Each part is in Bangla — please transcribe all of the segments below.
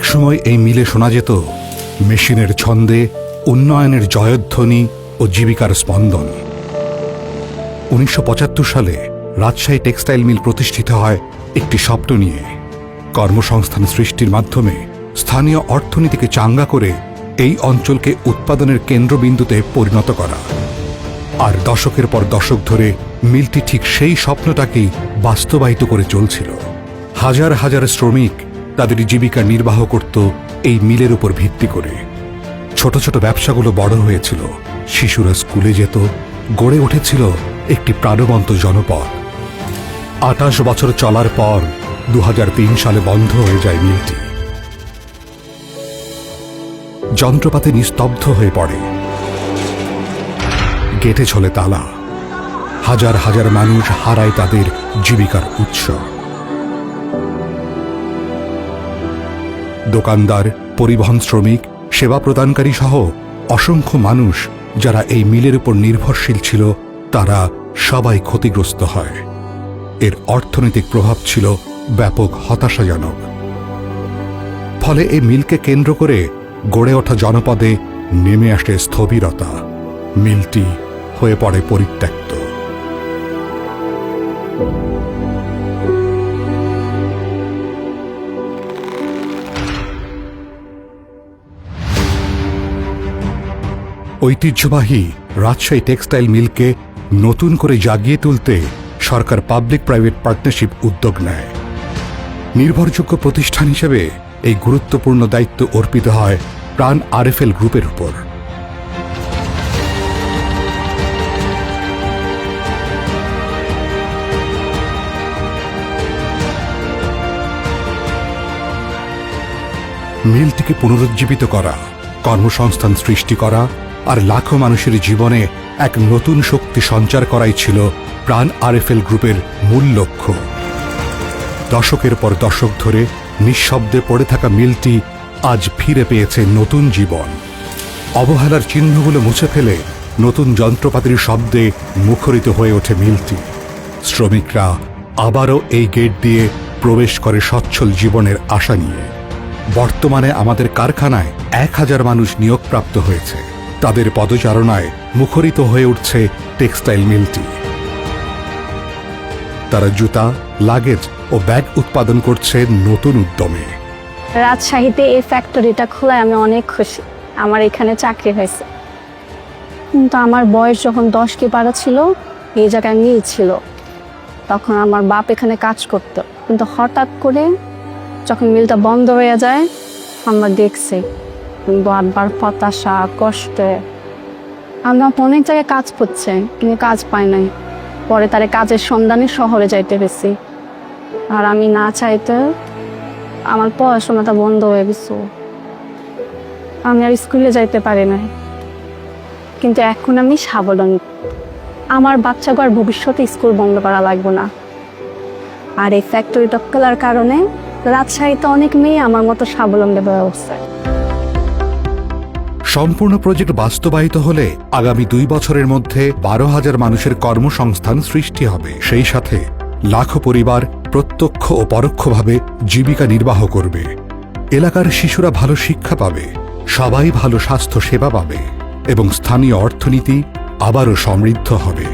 একসময় এই মিলে শোনা যেত মেশিনের ছন্দে উন্নয়নের জয়ধ্বনি ও জীবিকার স্পন্দন। উনিশশো পঁচাত্তর সালে রাজশাহী টেক্সটাইল মিল প্রতিষ্ঠিত হয় একটি স্বপ্ন নিয়ে। কর্মসংস্থান সৃষ্টির মাধ্যমে স্থানীয় অর্থনীতিকে চাঙ্গা করে এই অঞ্চলকে উৎপাদনের কেন্দ্রবিন্দুতে পরিণত করা। আর দশকের পর দশক ধরে মিলটি ঠিক সেই স্বপ্নটাকেই বাস্তবায়িত করে চলছিল। হাজার হাজার শ্রমিক তাদের জীবিকা নির্বাহ করত এই মিলের উপর ভিত্তি করে। ছোট ছোট ব্যবসাগুলো বড় হয়েছিল। শিশুরা স্কুলে যেত, গড়ে উঠেছিল একটি প্রাণবন্ত জনপদ। আঠাশ বছর চলার পর দু হাজার তিন সালে বন্ধ হয়ে যায় মিলটি। যন্ত্রপাতি নিস্তব্ধ হয়ে পড়ে। গেটে ছলে তালা। হাজার হাজার মানুষ হারায় তাদের জীবিকার উৎস। দোকানদার, পরিবহন শ্রমিক, সেবা প্রদানকারী সহ অসংখ্য মানুষ যারা এই মিলের উপর নির্ভরশীল ছিল, তারা সবাই ক্ষতিগ্রস্ত হয়। এর অর্থনৈতিক প্রভাব ছিল ব্যাপক হতাশাজনক। ফলে এই মিলকে কেন্দ্র করে গড়ে ওঠা জনপদে নেমে আসে স্থবিরতা। মিলটি হয়ে পড়ে পরিত্যক্ত। ঐতিহ্যবাহী রাজশাহী টেক্সটাইল মিলকে নতুন করে জাগিয়ে তুলতে সরকার পাবলিক প্রাইভেট পার্টনারশিপ উদ্যোগ নেয়। নির্ভরযোগ্য প্রতিষ্ঠান হিসেবে এই গুরুত্বপূর্ণ দায়িত্ব অর্পিত হয় প্রাণ আরএফএল গ্রুপের উপর। মিলটিকে পুনরুজ্জীবিত করা, কর্মসংস্থান সৃষ্টি করা আর লাখো মানুষের জীবনে এক নতুন শক্তি সঞ্চার করাই ছিল প্রাণ আরএফএল গ্রুপের মূল লক্ষ্য। দশকের পর দশক ধরে নিঃশব্দে পড়ে থাকা মিলটি আজ ফিরে পেয়েছে নতুন জীবন। অবহেলার চিহ্নগুলো মুছে ফেলে নতুন যন্ত্রপাতির শব্দে মুখরিত হয়ে ওঠে মিলটি। শ্রমিকরা আবারও এই গেট দিয়ে প্রবেশ করে সচ্ছল জীবনের আশা নিয়ে। বর্তমানে আমাদের কারখানায় এক হাজার মানুষ নিয়োগপ্রাপ্ত হয়েছে। তাদের পদচারণায় মুখরিত হয়ে উঠছে টেক্সটাইল মিলটি। তারা জুতা, লাগেজ ও ব্যাগ উৎপাদন করছে নতুন উদ্যমে। রাজশাহীতে এই ফ্যাক্টরিটা খোলায় আমি অনেক খুশি। আমার এখানে চাকরি হয়েছে। কিন্তু আমার বয়স যখন দশ কি বারো ছিল, এই জায়গায় মিল ছিল। তখন আমার বাপ এখানে কাজ করত। কিন্তু হঠাৎ করে যখন মিলটা বন্ধ হয়ে যায়, আমরা দেখছি বারবার হতাশা, কষ্টে। আমরা অনেক জায়গায় কাজ করছে, কিন্তু কাজ পাই নাই। পরে তারে কাজের সন্ধানে শহরে যাইতে গেছি আর আমি না চাইতে আমার পড়াশোনাটা বন্ধ হয়ে গেছে। আমি আর স্কুলে যাইতে পারি নাই। কিন্তু এখন আমি স্বাবলম্বী। আমার বাচ্চাকে আর ভবিষ্যতে স্কুল বন্ধ করা লাগবে না। আর এই ফ্যাক্টরি টপকালার কারণে রাজশাহীতে অনেক মেয়ে আমার মতো স্বাবলম্বী হয়ে উঠছে। সম্পূর্ণ প্রজেক্ট বাস্তবায়িত হলে আগামী দুই বছরের মধ্যে বারো হাজার মানুষের কর্মসংস্থান সৃষ্টি হবে। সেই সাথে লাখো পরিবার প্রত্যক্ষ ও পরোক্ষভাবে জীবিকা নির্বাহ করবে। এলাকার শিশুরা ভালো শিক্ষা পাবে, সবাই ভালো স্বাস্থ্য সেবা পাবে এবং স্থানীয় অর্থনীতি আবারও সমৃদ্ধ হবে।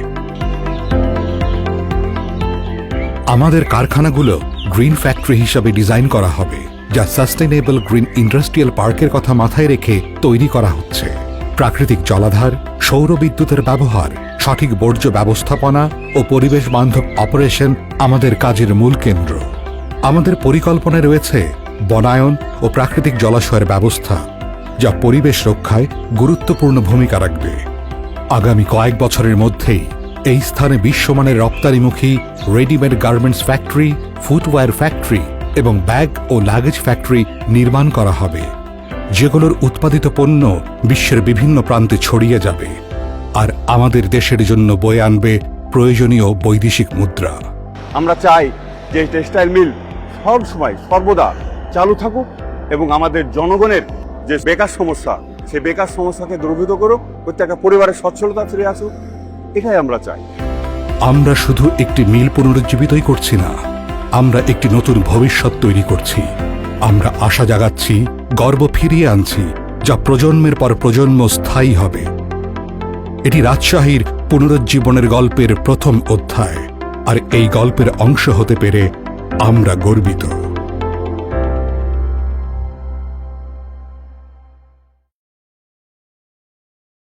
আমাদের কারখানাগুলো গ্রিন ফ্যাক্টরি হিসাবে ডিজাইন করা হবে। যা সাস্টেনেবল গ্রিন ইন্ডাস্ট্রিয়াল পার্কের কথা মাথায় রেখে তৈরি করা হচ্ছে। প্রাকৃতিক জলাধার, সৌর বিদ্যুতের ব্যবহার, সঠিক বর্জ্য ব্যবস্থাপনা ও পরিবেশ বান্ধব অপারেশন আমাদের কাজের মূল কেন্দ্র। আমাদের পরিকল্পনায় রয়েছে বনায়ন ও প্রাকৃতিক জলাশয়ের ব্যবস্থা, যা পরিবেশ রক্ষায় গুরুত্বপূর্ণ ভূমিকা রাখবে। আগামী কয়েক বছরের মধ্যেই এই স্থানে বিশ্বমানের রপ্তানিমুখী readymade garments factory footwear factory এবং ব্যাগ ও লাগেজ ফ্যাক্টরি নির্মাণ করা হবে। যেগুলোর উৎপাদিত পণ্য বিশ্বের বিভিন্ন প্রান্তে ছড়িয়ে যাবে। আর আমাদের দেশের জন্য বয়ে আনবে প্রয়োজনীয় বৈদেশিক মুদ্রা। আমরা চাই যে টেক্সটাইল মিল সব সময় সর্বদা চালু থাকুক এবং আমাদের জনগণের যে বেকার সমস্যা সেই বেকার সমস্যাকে দূরীভূত করুক প্রত্যেকটা পরিবারের সচ্ছলতা ফিরে আসুক এটাই আমরা চাই। আমরা শুধু একটি মিল পুনরুজ্জীবিতই করছি না। আমরা একটি নতুন ভবিষ্যৎ তৈরি করছি। আমরা আশা জাগাচ্ছি, গর্ব ফিরিয়ে আনছি, যা প্রজন্মের পর প্রজন্ম স্থায়ী হবে। এটি রাজশাহীর পুনরুজ্জীবনের গল্পের প্রথম অধ্যায়, আর এই গল্পের অংশ হতে পেরে আমরা গর্বিত।